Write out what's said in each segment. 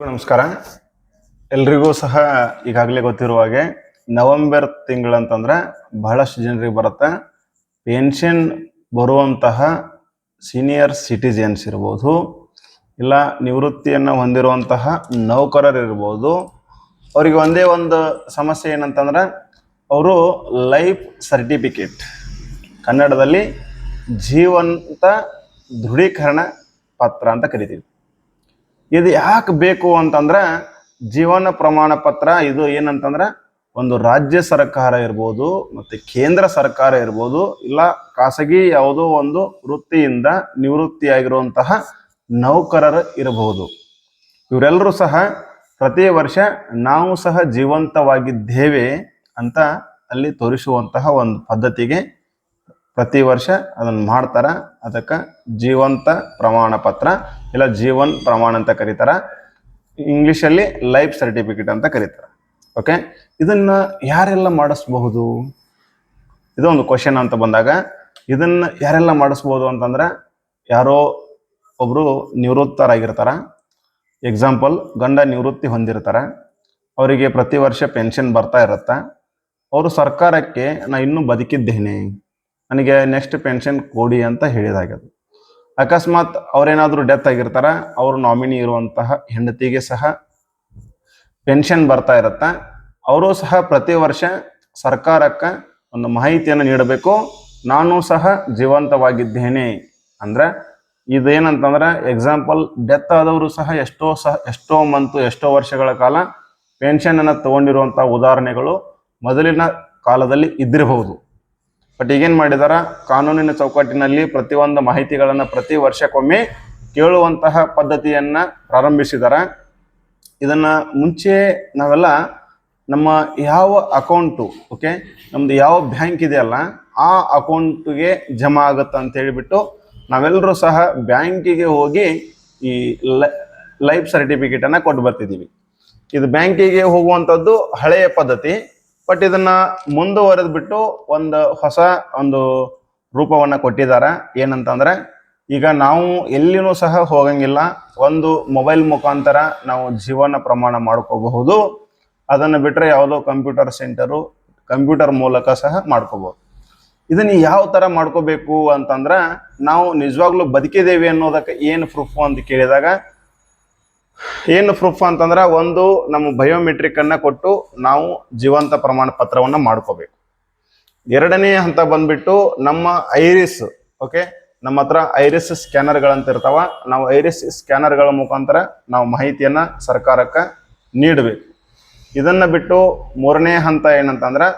ನಮಸ್ಕಾರ. ಎಲ್ರಿಗೂ ಸಹ ಈಗಾಗಲೇ ಗೊತ್ತಿರುವ ಹಾಗೆ ನವೆಂಬರ್ ತಿಂಗಳಂತಂದ್ರೆ ಬಹಳಷ್ಟು ಜನರಿಗೆ ಬರುತ್ತೆ. ಪೆನ್ಷನ್ ಬರುವಂತಹ ಸೀನಿಯರ್ ಸಿಟಿಜನ್ಸ್ ಇರ್ಬೋದು, ಇಲ್ಲ ನಿವೃತ್ತಿಯನ್ನು ಹೊಂದಿರುವಂತಹ ನೌಕರರು ಇರ್ಬೋದು. ಅವರಿಗೆ ಒಂದೇ ಒಂದು ಸಮಸ್ಯೆ ಏನಂತಂದ್ರೆ, ಅವರು ಲೈಫ್ ಸರ್ಟಿಫಿಕೇಟ್, ಕನ್ನಡದಲ್ಲಿ ಜೀವಂತ ದೃಢೀಕರಣ ಪತ್ರ ಅಂತ ಕರಿತೀವಿ. ಇದು ಯಾಕೆ ಬೇಕು ಅಂತಂದ್ರೆ ಜೀವನ ಪ್ರಮಾಣ ಪತ್ರ, ಇದು ಏನಂತಂದ್ರೆ ಒಂದು ರಾಜ್ಯ ಸರ್ಕಾರ ಇರ್ಬೋದು ಮತ್ತೆ ಕೇಂದ್ರ ಸರ್ಕಾರ ಇರ್ಬೋದು, ಇಲ್ಲ ಖಾಸಗಿ ಯಾವುದೋ ಒಂದು ವೃತ್ತಿಯಿಂದ ನಿವೃತ್ತಿಯಾಗಿರುವಂತಹ ನೌಕರರು ಇರಬಹುದು ಇವರೆಲ್ಲರೂ ಸಹ ಪ್ರತಿ ವರ್ಷ ನಾವು ಸಹ ಜೀವಂತವಾಗಿದ್ದೇವೆ ಅಂತ ಅಲ್ಲಿ ತೋರಿಸುವಂತಹ ಒಂದು ಪದ್ಧತಿಗೆ ಪ್ರತಿ ವರ್ಷ ಅದನ್ನು ಮಾಡ್ತಾರ. ಅದಕ್ಕೆ ಜೀವಂತ ಪ್ರಮಾಣ ಪತ್ರ, ಇಲ್ಲ ಜೀವನ್ ಪ್ರಮಾಣ ಅಂತ ಕರೀತಾರ. ಇಂಗ್ಲೀಷಲ್ಲಿ ಲೈಫ್ ಸರ್ಟಿಫಿಕೇಟ್ ಅಂತ ಕರೀತಾರೆ. ಓಕೆ ಇದನ್ನ ಯಾರೆಲ್ಲ ಮಾಡಿಸ್ಬಹುದು? ಇದೊಂದು ಕ್ವಶನ್ ಅಂತ ಬಂದಾಗ, ಇದನ್ನ ಯಾರೆಲ್ಲ ಮಾಡಿಸ್ಬೋದು ಅಂತಂದ್ರೆ ಯಾರೋ ಒಬ್ರು ನಿವೃತ್ತರಾಗಿರ್ತಾರ. ಎಕ್ಸಾಂಪಲ್ ಗಂಡ ನಿವೃತ್ತಿ ಹೊಂದಿರ್ತಾರ. ಅವರಿಗೆ ಪ್ರತಿ ವರ್ಷ ಪೆನ್ಷನ್ ಬರ್ತಾ ಇರುತ್ತಾ. ಅವರು ಸರ್ಕಾರಕ್ಕೆ ನಾ ಇನ್ನೂ ಬದುಕಿದ್ದೇನೆ. ನನಗೆ ನೆಕ್ಸ್ಟ್ ಪೆನ್ಷನ್ ಕೊಡಿ ಅಂತ ಹೇಳಿದಾಗದು ಅಕಸ್ಮಾತ್ ಅವರೇನಾದರೂ ಡೆತ್ ಆಗಿರ್ತಾರ, ಅವ್ರ ನಾಮಿನಿ ಇರುವಂತಹ ಹೆಂಡತಿಗೆ ಸಹ ಪೆನ್ಷನ್ ಬರ್ತಾ ಇರತ್ತ, ಅವರು ಸಹ ಪ್ರತಿ ವರ್ಷ ಸರ್ಕಾರಕ್ಕೆ ಒಂದು ಮಾಹಿತಿಯನ್ನು ನೀಡಬೇಕು. ನಾನು ಸಹ ಜೀವಂತವಾಗಿದ್ದೇನೆ. ಅಂದ್ರೆ ಇದೇನಂತಂದ್ರೆ ಎಕ್ಸಾಂಪಲ್ ಡೆತ್ ಆದವರು ಸಹ ಎಷ್ಟೋ ಸಹ ಎಷ್ಟೋ ಮಂತು, ಎಷ್ಟೋ ವರ್ಷಗಳ ಕಾಲ ಪೆನ್ಷನ್ ಅನ್ನು ತಗೊಂಡಿರುವಂತಹ ಉದಾಹರಣೆಗಳು ಮೊದಲಿನ ಕಾಲದಲ್ಲಿ ಇದ್ದಿರಬಹುದು. ಬಟ್ ಈಗೇನ್ ಮಾಡಿದಾರ? ಕಾನೂನಿನ ಚೌಕಟ್ಟಿನಲ್ಲಿ ಪ್ರತಿಯೊಂದು ಮಾಹಿತಿಗಳನ್ನು ಪ್ರತಿ ವರ್ಷಕ್ಕೊಮ್ಮೆ ಕೇಳುವಂತಹ ಪದ್ಧತಿಯನ್ನು ಪ್ರಾರಂಭಿಸಿದಾರ. ಇದನ್ನು ಮುಂಚೆ ನಾವೆಲ್ಲ ನಮ್ಮ ಯಾವ ಅಕೌಂಟು ಓಕೆ ನಮ್ದು ಯಾವ ಬ್ಯಾಂಕ್ ಇದೆಯಲ್ಲ, ಆ ಅಕೌಂಟ್ಗೆ ಜಮಾ ಆಗುತ್ತೆ ಅಂತ ಹೇಳಿಬಿಟ್ಟು ನಾವೆಲ್ಲರೂ ಸಹ ಬ್ಯಾಂಕಿಗೆ ಹೋಗಿ ಈ ಲೈಫ್ ಸರ್ಟಿಫಿಕೇಟ್ ಅನ್ನ ಕೊಟ್ಟು ಬರ್ತಿದ್ದೀವಿ ಇದು ಬ್ಯಾಂಕಿಗೆ ಹೋಗುವಂಥದ್ದು ಹಳೆಯ ಪದ್ಧತಿ. ಬಟ್ ಇದನ್ನ ಮುಂದುವರೆದು ಬಿಟ್ಟು ಒಂದು ಹೊಸ ಒಂದು ರೂಪವನ್ನ ಕೊಟ್ಟಿದ್ದಾರೆ. ಏನಂತಂದ್ರೆ, ಈಗ ನಾವು ಎಲ್ಲಿನೂ ಸಹ ಹೋಗಂಗಿಲ್ಲ. ಒಂದು ಮೊಬೈಲ್ ಮುಖಾಂತರ ನಾವು ಜೀವನ ಪ್ರಮಾಣ ಮಾಡ್ಕೋಬಹುದು. ಅದನ್ನು ಬಿಟ್ಟರೆ ಯಾವುದೋ ಕಂಪ್ಯೂಟರ್ ಸೆಂಟರು ಕಂಪ್ಯೂಟರ್ ಮೂಲಕ ಸಹ ಮಾಡ್ಕೋಬಹುದು. ಇದನ್ನ ಯಾವ ತರ ಮಾಡ್ಕೋಬೇಕು ಅಂತಂದ್ರೆ, ನಾವು ನಿಜವಾಗ್ಲೂ ಬದುಕಿದ್ದೇವೆ ಅನ್ನೋದಕ್ಕೆ ಏನು ಪ್ರೂಫ್ ಅಂತ ಕೇಳಿದಾಗ ಏನು ಪ್ರೂಫ್ ಅಂತಂದ್ರೆ ಒಂದು ನಮ್ಮ ಬಯೋಮೆಟ್ರಿಕ್ ಅನ್ನ ಕೊಟ್ಟು ನಾವು ಜೀವಂತ ಪ್ರಮಾಣ ಪತ್ರವನ್ನು ಮಾಡ್ಕೋಬೇಕು. ಎರಡನೇ ಹಂತ ಬಂದ್ಬಿಟ್ಟು ನಮ್ಮ ಐರಿಸ್ ಓಕೆ ನಮ್ಮ ಹತ್ರ ಐರಿಸ್ ಸ್ಕ್ಯಾನರ್ಗಳಂತ ಇರ್ತಾವ. ನಾವು ಐರಿಸ್ ಸ್ಕ್ಯಾನರ್ಗಳ ಮುಖಾಂತರ ನಾವು ಮಾಹಿತಿಯನ್ನ ಸರ್ಕಾರಕ್ಕೆ ನೀಡಬೇಕು. ಇದನ್ನ ಬಿಟ್ಟು ಮೂರನೇ ಹಂತ ಏನಂತಂದ್ರೆ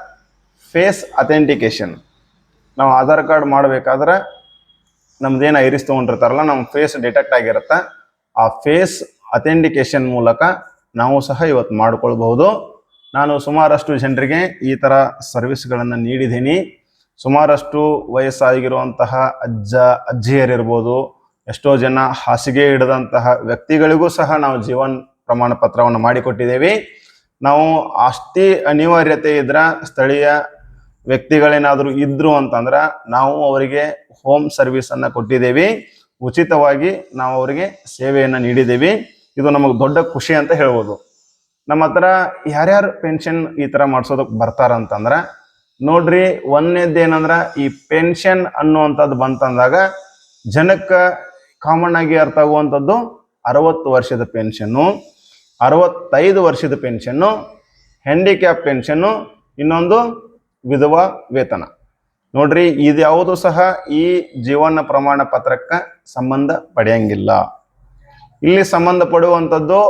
ಫೇಸ್ ಅಥೆಂಟಿಕೇಶನ್ ನಾವು ಆಧಾರ್ ಕಾರ್ಡ್ ಮಾಡಬೇಕಾದ್ರೆ ನಮ್ದೇನು ಐರಿಸ್ ತೊಗೊಂಡಿರ್ತಾರಲ್ಲ ನಮ್ಮ ಫೇಸ್ ಡಿಟೆಕ್ಟ್ ಆಗಿರುತ್ತೆ. ಆ ಫೇಸ್ ಅಥೆಂಟಿಕೇಶನ್ ಮೂಲಕ ನಾವು ಸಹ ಇವತ್ತು ಮಾಡಿಕೊಳ್ಬಹುದು. ನಾನು ಸುಮಾರಷ್ಟು ಜನರಿಗೆ ಈ ಥರ ಸರ್ವಿಸ್ಗಳನ್ನು ನೀಡಿದ್ದೀನಿ. ಸುಮಾರಷ್ಟು ವಯಸ್ಸಾಗಿರುವಂತಹ ಅಜ್ಜ, ಅಜ್ಜಿಯರಿರ್ಬೋದು, ಎಷ್ಟೋ ಜನ ಹಾಸಿಗೆ ಹಿಡಿದಂತಹ ವ್ಯಕ್ತಿಗಳಿಗೂ ಸಹ ನಾವು ಜೀವನ್ ಪ್ರಮಾಣ ಪತ್ರವನ್ನು ಮಾಡಿಕೊಟ್ಟಿದ್ದೇವೆ. ನಾವು ಅಷ್ಟೇ ಅನಿವಾರ್ಯತೆ ಇದ್ರ ಸ್ಥಳೀಯ ವ್ಯಕ್ತಿಗಳೇನಾದರೂ ಇದ್ರು ಅಂತಂದ್ರೆ ನಾವು ಅವರಿಗೆ ಹೋಮ್ ಸರ್ವಿಸನ್ನು ಕೊಟ್ಟಿದ್ದೇವೆ. ಉಚಿತವಾಗಿ ನಾವು ಅವರಿಗೆ ಸೇವೆಯನ್ನು ನೀಡಿದ್ದೇವೆ. ಇದು ನಮಗೆ ದೊಡ್ಡ ಖುಷಿ ಅಂತ ಹೇಳ್ಬೋದು. ನಮ್ಮ ಹತ್ರ ಯಾರ್ಯಾರು ಪೆನ್ಷನ್ ಈ ತರ ಮಾಡ್ಸೋದಕ್ಕೆ ಬರ್ತಾರ ಅಂತಂದ್ರ ನೋಡ್ರಿ ಒಂದನೇದೇನಂದ್ರೆ ಈ ಪೆನ್ಷನ್ ಅನ್ನುವಂಥದ್ದು ಬಂತಂದಾಗ ಜನಕ್ಕೆ ಕಾಮನ್ ಆಗಿ ಅರ್ಥ ಆಗುವಂಥದ್ದು ಅರವತ್ತು ವರ್ಷದ ಪೆನ್ಷನ್ನು ಅರವತ್ತೈದು ವರ್ಷದ ಪೆನ್ಷನ್ನು ಹ್ಯಾಂಡಿಕ್ಯಾಪ್ ಪೆನ್ಷನ್ನು ಇನ್ನೊಂದು ವಿಧವಾ ವೇತನ. ನೋಡ್ರಿ ಇದ್ಯಾವುದು ಸಹ ಈ ಜೀವನ ಪ್ರಮಾಣ ಪತ್ರಕ್ಕೆ ಸಂಬಂಧ ಪಡೆಯಂಗಿಲ್ಲ. ಇಲ್ಲಿ ಸಂಬಂಧಪಡುವಂಥದ್ದು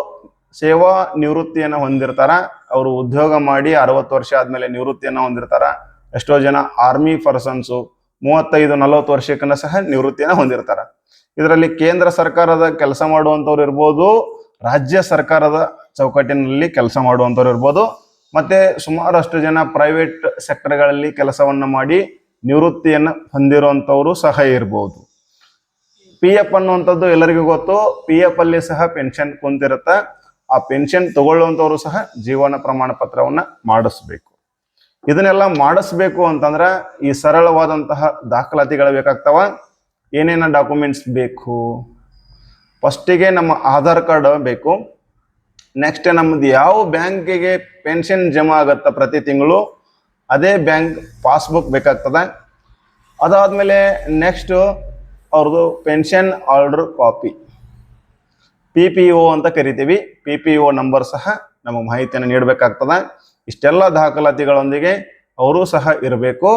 ಸೇವಾ ನಿವೃತ್ತಿಯನ್ನು ಹೊಂದಿರ್ತಾರ. ಅವರು ಉದ್ಯೋಗ ಮಾಡಿ ಅರವತ್ತು ವರ್ಷ ಆದಮೇಲೆ ನಿವೃತ್ತಿಯನ್ನು ಹೊಂದಿರ್ತಾರ. ಎಷ್ಟೋ ಜನ ಆರ್ಮಿ ಪರ್ಸನ್ಸು ಮೂವತ್ತೈದು, ನಲವತ್ತು ವರ್ಷಕ್ಕನ್ನ ಸಹ ನಿವೃತ್ತಿಯನ್ನು ಹೊಂದಿರ್ತಾರ. ಇದರಲ್ಲಿ ಕೇಂದ್ರ ಸರ್ಕಾರದ ಕೆಲಸ ಮಾಡುವಂಥವ್ರು ಇರ್ಬೋದು, ರಾಜ್ಯ ಸರ್ಕಾರದ ಚೌಕಟ್ಟಿನಲ್ಲಿ ಕೆಲಸ ಮಾಡುವಂಥವ್ರು ಇರ್ಬೋದು, ಮತ್ತೆ ಸುಮಾರಷ್ಟು ಜನ ಪ್ರೈವೇಟ್ ಸೆಕ್ಟರ್ಗಳಲ್ಲಿ ಕೆಲಸವನ್ನು ಮಾಡಿ ನಿವೃತ್ತಿಯನ್ನು ಹೊಂದಿರುವಂಥವರು ಸಹ ಇರ್ಬೋದು. ಪಿ ಎಫ್ ಅನ್ನುವಂಥದ್ದು ಎಲ್ಲರಿಗೂ ಗೊತ್ತು. ಪಿ ಎಫ್ ಅಲ್ಲಿ ಸಹ ಪೆನ್ಷನ್ ಕುಂತಿರುತ್ತೆ. ಆ ಪೆನ್ಷನ್ ತಗೊಳ್ಳುವಂಥವ್ರು ಸಹ ಜೀವನ ಪ್ರಮಾಣ ಪತ್ರವನ್ನ ಮಾಡಿಸ್ಬೇಕು. ಇದನ್ನೆಲ್ಲ ಮಾಡಿಸ್ಬೇಕು ಅಂತಂದ್ರ ಈ ಸರಳವಾದಂತಹ ದಾಖಲಾತಿಗಳು ಬೇಕಾಗ್ತಾವ. ಏನೇನ ಡಾಕ್ಯುಮೆಂಟ್ಸ್ ಬೇಕು? ಫಸ್ಟಿಗೆ ನಮ್ಮ ಆಧಾರ್ ಕಾರ್ಡ್ ಬೇಕು. ನೆಕ್ಸ್ಟ್ ನಮ್ದು ಯಾವ ಬ್ಯಾಂಕಿಗೆ ಪೆನ್ಷನ್ ಜಮಾ ಆಗತ್ತ ಪ್ರತಿ ತಿಂಗಳು, ಅದೇ ಬ್ಯಾಂಕ್ ಪಾಸ್ಬುಕ್ ಬೇಕಾಗ್ತದೆ. ಅದಾದಮೇಲೆ ನೆಕ್ಸ್ಟ್ ಅವ್ರದ್ದು pension order copy P P O ಅಂತ ಕರಿತೀವಿ. ಪಿ ಪಿ ಒ ನಂಬರ್ ಸಹ ನಮಗೆ ಮಾಹಿತಿಯನ್ನು ನೀಡಬೇಕಾಗ್ತದೆ. ಇಷ್ಟೆಲ್ಲ ದಾಖಲಾತಿಗಳೊಂದಿಗೆ ಅವರು ಸಹ ಇರಬೇಕು.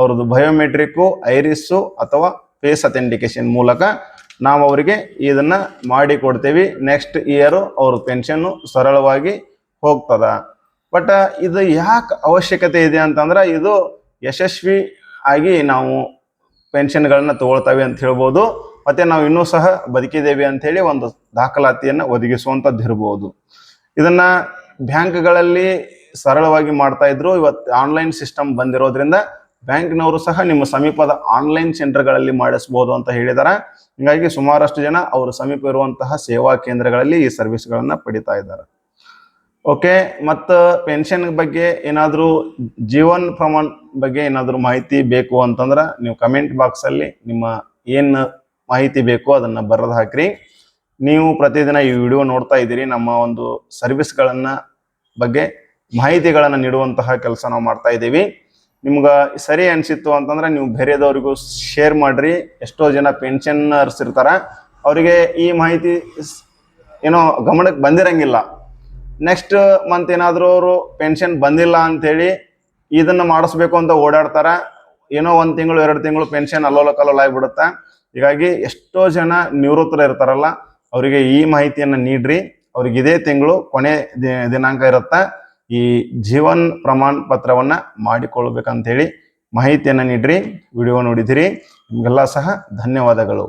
ಅವ್ರದ್ದು ಬಯೋಮೆಟ್ರಿಕ್ಕು ಐರಿಸ್ಸು ಅಥವಾ ಫೇಸ್ ಅಥೆಂಟಿಕೇಶನ್ ಮೂಲಕ ನಾವು ಅವರಿಗೆ ಇದನ್ನು ಮಾಡಿ ಕೊಡ್ತೇವೆ. ನೆಕ್ಸ್ಟ್ ಇಯರು ಅವ್ರ ಪೆನ್ಷನ್ನು ಸರಳವಾಗಿ ಹೋಗ್ತದೆ. ಬಟ್ ಇದು ಯಾಕೆ ಅವಶ್ಯಕತೆ ಇದೆ ಅಂತಂದ್ರೆ ಇದು ಯಶಸ್ವಿ ಆಗಿ ನಾವು ಪೆನ್ಷನ್ಗಳನ್ನ ತಗೊಳ್ತವೆ ಅಂತ ಹೇಳ್ಬೋದು. ಮತ್ತೆ ನಾವು ಇನ್ನೂ ಸಹ ಬದುಕಿದ್ದೇವೆ ಅಂತ ಹೇಳಿ ಒಂದು ದಾಖಲಾತಿಯನ್ನ ಒದಗಿಸುವಂಥದ್ದು ಇರಬಹುದು ಇದನ್ನ ಬ್ಯಾಂಕ್ಗಳಲ್ಲಿ ಸರಳವಾಗಿ ಮಾಡ್ತಾ ಇದ್ರು. ಇವತ್ತು ಆನ್ಲೈನ್ ಸಿಸ್ಟಮ್ ಬಂದಿರೋದ್ರಿಂದ ಬ್ಯಾಂಕ್ನವರು ಸಹ ನಿಮ್ಮ ಸಮೀಪದ ಆನ್ಲೈನ್ ಸೆಂಟರ್ಗಳಲ್ಲಿ ಮಾಡಿಸಬಹುದು ಅಂತ ಹೇಳಿದಾರೆ. ಹಿಂಗಾಗಿ ಸುಮಾರಷ್ಟು ಜನ ಅವರು ಸಮೀಪ ಇರುವಂತಹ ಸೇವಾ ಕೇಂದ್ರಗಳಲ್ಲಿ ಈ ಸರ್ವಿಸ್ಗಳನ್ನ ಪಡಿತಾ ಇದ್ದಾರೆ. ಓಕೆ ಮತ್ತು ಪೆನ್ಷನ್ ಬಗ್ಗೆ ಏನಾದರೂ ಜೀವನ್ ಪ್ರಮಾಣ ಬಗ್ಗೆ ಏನಾದರೂ ಮಾಹಿತಿ ಬೇಕು ಅಂತಂದ್ರೆ ನೀವು ಕಮೆಂಟ್ ಬಾಕ್ಸಲ್ಲಿ ನಿಮ್ಮ ಏನು ಮಾಹಿತಿ ಬೇಕು ಅದನ್ನು ಬರೆದು ಹಾಕ್ರಿ. ನೀವು ಪ್ರತಿದಿನ ಈ ವಿಡಿಯೋ ನೋಡ್ತಾ ಇದ್ದೀರಿ, ನಮ್ಮ ಒಂದು ಸರ್ವಿಸ್ಗಳನ್ನು ಬಗ್ಗೆ ಮಾಹಿತಿಗಳನ್ನು ನೀಡುವಂತಹ ಕೆಲಸ ನಾವು ಮಾಡ್ತಾ ಇದ್ದೀವಿ. ನಿಮ್ಗೆ ಸರಿ ಅನಿಸಿತ್ತು ಅಂತಂದ್ರೆ ನೀವು ಬೇರೆದವರಿಗೂ ಶೇರ್ ಮಾಡ್ರಿ. ಎಷ್ಟೋ ಜನ ಪೆನ್ಷನ್ನರ್ಸ್ ಇರ್ತಾರೆ, ಅವರಿಗೆ ಈ ಮಾಹಿತಿ ಏನೋ ಗಮನಕ್ಕೆ ಬಂದಿರಂಗಿಲ್ಲ. ನೆಕ್ಸ್ಟ್ ಮಂತ್ ಏನಾದರೂ ಅವರು ಪೆನ್ಷನ್ ಬಂದಿಲ್ಲ ಅಂಥೇಳಿ ಇದನ್ನು ಮಾಡಿಸ್ಬೇಕು ಅಂತ ಓಡಾಡ್ತಾರೆ. ಏನೋ ಒಂದು ತಿಂಗಳು, ಎರಡು ತಿಂಗಳು ಪೆನ್ಷನ್ ಅಲ್ಲೋಲ ಕಲ್ಲೋಲ ಆಗಿಬಿಡುತ್ತೆ. ಹೀಗಾಗಿ ಎಷ್ಟೋ ಜನ ನಿವೃತ್ತರು ಇರ್ತಾರಲ್ಲ, ಅವರಿಗೆ ಈ ಮಾಹಿತಿಯನ್ನು ನೀಡ್ರಿ. ಅವ್ರಿಗೆ ಇದೇ ತಿಂಗಳು ಕೊನೆ ದಿನಾಂಕ ಇರುತ್ತೆ. ಈ ಜೀವನ್ ಪ್ರಮಾಣ ಪತ್ರವನ್ನು ಮಾಡಿಕೊಳ್ಬೇಕಂತ ಹೇಳಿ ಮಾಹಿತಿಯನ್ನು ನೀಡ್ರಿ. ವಿಡಿಯೋ ನೋಡಿದಿರಿ. ನಿಮಗೆಲ್ಲ ಸಹ ಧನ್ಯವಾದಗಳು.